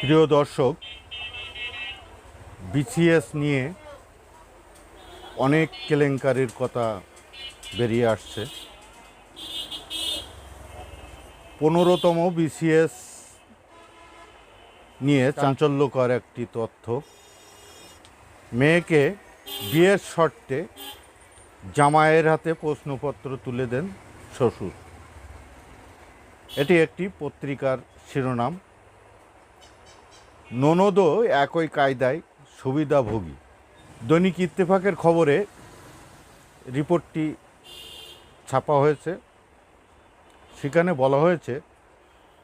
প্রিয় দর্শক বিসিএস নিয়ে অনেক কেলেঙ্কারির কথা বেরিয়ে আসছে। পনেরোতম বিসিএস নিয়ে চাঞ্চল্যকর একটি তথ্য। মেয়েকে বিয়ের শর্তে জামাইয়ের হাতে প্রশ্নপত্র তুলে দেন শ্বশুর। এটি একটি পত্রিকার শিরোনাম। ননদও একই কায়দায় সুবিধাভোগী। দৈনিক ইত্তেফাকের খবরে রিপোর্টটি ছাপা হয়েছে। সেখানে বলা হয়েছে,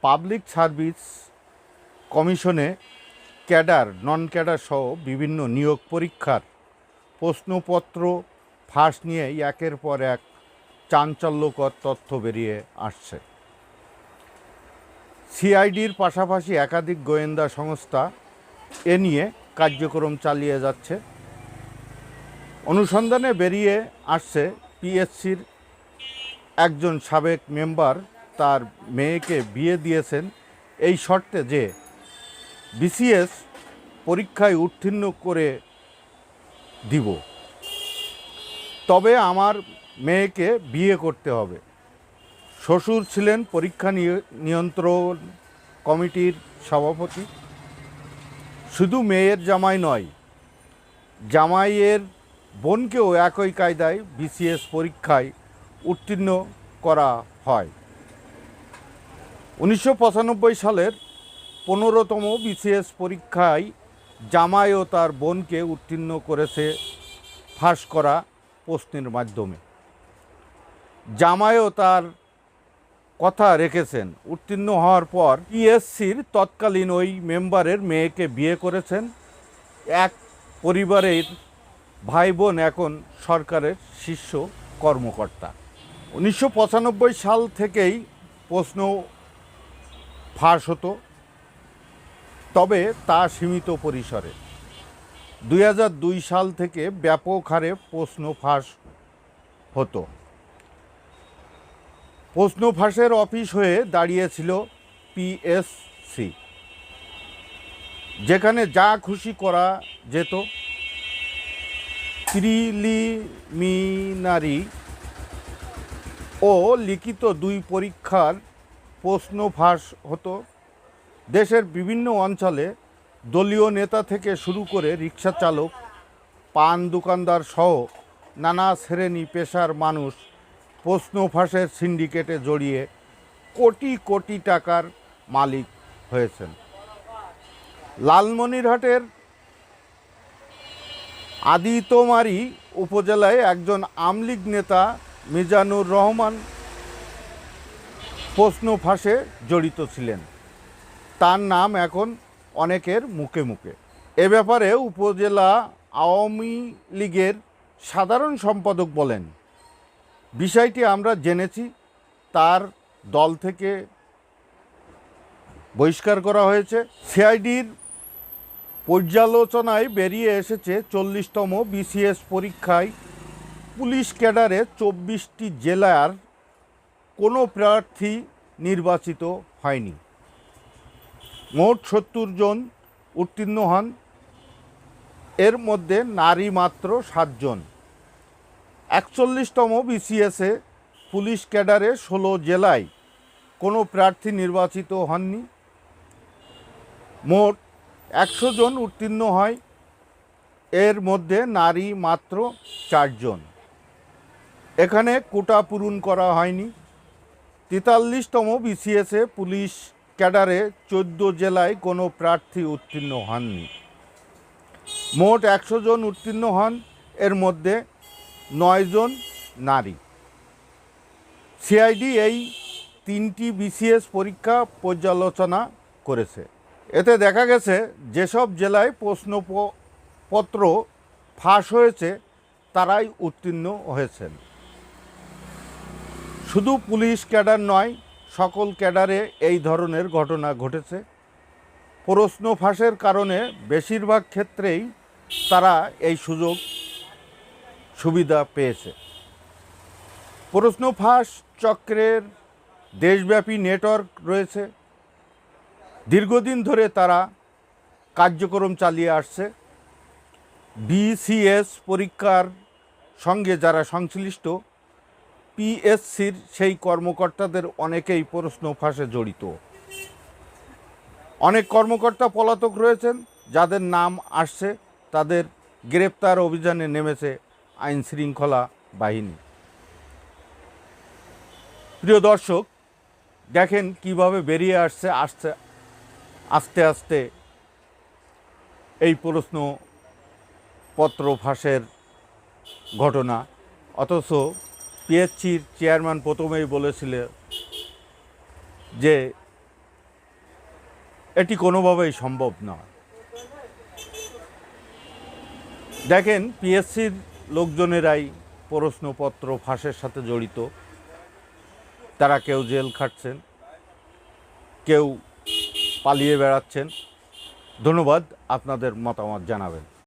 পাবলিক সার্ভিস কমিশনে ক্যাডার নন ক্যাডার সহ বিভিন্ন নিয়োগ পরীক্ষার প্রশ্নপত্র ফাঁস নিয়ে একের পর এক চাঞ্চল্যকর তথ্য বেরিয়ে আসছে। সিআইডির পাশাপাশি একাধিক গোয়েন্দা সংস্থা এ নিয়ে কার্যক্রম চালিয়ে যাচ্ছে। অনুসন্ধানে বেরিয়ে আসছে পিএসসির একজন সাবেক মেম্বার, তার মেয়েকে বিয়ে দিয়েছেন এই শর্তে যে বিসিএস পরীক্ষায় উত্তীর্ণ করে দিব। তবে আমার মেয়েকে বিয়ে করতে হবে। শ্বশুর ছিলেন পরীক্ষা নিয়- নিয়ন্ত্রণ কমিটির সভাপতি। শুধু মেয়ের জামাই নয়, জামাইয়ের বোনকেও একই কায়দায় বিসিএস পরীক্ষায় উত্তীর্ণ করা হয়। উনিশশো পঁচানব্বই সালের পনেরোতম বিসিএস পরীক্ষায় জামাই ও তার বোনকে উত্তীর্ণ করেছে ফাঁস করা প্রশ্নের মাধ্যমে। জামাইও তার কথা রেখেছেন। উত্তীর্ণ হওয়ার পর পিএসসির তৎকালীন ওই মেম্বারের মেয়েকে বিয়ে করেছেন। এক পরিবারের ভাই বোন এখন সরকারের শীর্ষ কর্মকর্তা। উনিশশো পঁচানব্বই সাল থেকেই প্রশ্ন ফাঁস হতো, তবে তা সীমিত পরিসরে। দুই হাজার দুই সাল থেকে ব্যাপক হারে প্রশ্ন ফাঁস হতো। প্রশ্ন ফাঁসের অফিস হয়ে দাঁড়িয়েছিল পিএসসি যেখানে যা খুশি করা যেত। প্রিলিমিনারি ও লিখিত দুই পরীক্ষার প্রশ্ন ফাঁস হতো। দেশের বিভিন্ন অঞ্চলে দলীয় নেতা থেকে শুরু করে রিক্সা চালক পান দোকানদার সহ নানা শ্রেণি পেশার মানুষ প্রশ্ন ফাঁসের সিন্ডিকেটে জড়িয়ে কোটি কোটি টাকার মালিক হয়েছেন। লালমনিরহাটের আদিতমারি উপজেলায় একজন আমলিগ নেতা মিজানুর রহমান প্রশ্ন ফাঁসে জড়িত ছিলেন। তার নাম এখন অনেকের মুখে মুখে। এ ব্যাপারে উপজেলা আওয়ামী লীগের সাধারণ সম্পাদক বলেন বিষয়টি আমরা জেনেছি, তার দল থেকে বহিষ্কার করা হয়েছে। সিআইডির পর্যালোচনায় বেরিয়ে এসেছে চল্লিশতম বিসিএস পরীক্ষায়। পুলিশ ক্যাডারে চব্বিশটি জেলার কোনো প্রার্থী নির্বাচিত হয়নি। মোট সত্তর জন উত্তীর্ণ হন। এর মধ্যে নারী মাত্র সাতজন একচল্লিশতম বিসিএসে পুলিশ ক্যাডারে ষোলো জেলায় কোনো প্রার্থী নির্বাচিত হননি। মোট একশো জন উত্তীর্ণ হয়। এর মধ্যে নারী মাত্র চারজন এখানে কোটা পূরণ করা হয়নি। তেতাল্লিশতম বিসিএসে পুলিশ ক্যাডারে চোদ্দ জেলায় কোনো প্রার্থী উত্তীর্ণ হননি। মোট একশো জন উত্তীর্ণ হন। এর মধ্যে নয়জন নারী। সিআইডি এই তিনটি বিসিএস পরীক্ষা পর্যালোচনা করেছে। এতে দেখা গেছে, যেসব জেলায় প্রশ্নপত্র ফাঁস হয়েছে, তারাই উত্তীর্ণ হয়েছেন। শুধু পুলিশ ক্যাডার নয়, সকল ক্যাডারে এই ধরনের ঘটনা ঘটেছে। প্রশ্ন ফাঁসের কারণে বেশিরভাগ ক্ষেত্রেই তারা এই সুযোগ সুবিধা পেয়েছে। প্রশ্ন ফাঁস চক্রের দেশব্যাপী নেটওয়ার্ক রয়েছে। দীর্ঘদিন ধরে তারা কার্যক্রম চালিয়ে আসছে। বিসিএস পরীক্ষার সঙ্গে যারা সংশ্লিষ্ট পিএসসির সেই কর্মকর্তাদের অনেকেই প্রশ্ন ফাঁসে জড়িত। অনেক কর্মকর্তা পলাতক রয়েছেন, যাদের নাম আসছে, তাদের গ্রেপ্তার অভিযানে নেমেছে আইন শৃঙ্খলা বাহিনী। প্রিয় দর্শক, দেখেন কীভাবে বেরিয়ে আসছে আসছে, আস্তে আস্তে এই প্রশ্ন পত্র ফাঁসের ঘটনা। অথচ পিএসসির চেয়ারম্যান প্রথমেই বলেছিল যে এটি কোনোভাবেই সম্ভব নয়। দেখেন পিএসসির লোকজনেরাই প্রশ্নপত্র ফাঁসের সাথে জড়িত। তারা কেউ জেল খাটছেন, কেউ পালিয়ে বেড়াচ্ছেন। ধন্যবাদ, আপনাদের মতামত জানাবেন।